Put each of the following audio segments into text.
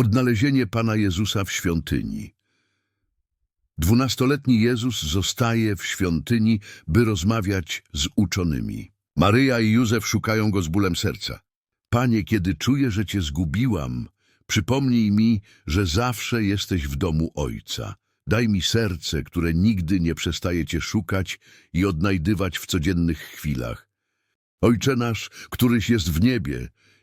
Odnalezienie Pana Jezusa w świątyni. Dwunastoletni Jezus zostaje w świątyni, by rozmawiać z uczonymi. Maryja i Józef szukają go z bólem serca. Panie, kiedy czuję, że Cię zgubiłam, przypomnij mi, że zawsze jesteś w domu Ojca. Daj mi serce, które nigdy nie przestaje Cię szukać i odnajdywać w codziennych chwilach. Ojcze nasz, któryś jest w niebie,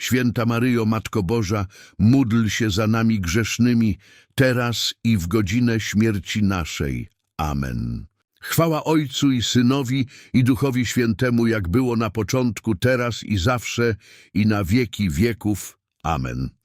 Święta Maryjo, Matko Boża, módl się za nami grzesznymi, teraz i w godzinę śmierci naszej. Amen. Chwała Ojcu i Synowi i Duchowi Świętemu, jak było na początku, teraz i zawsze, i na wieki wieków. Amen.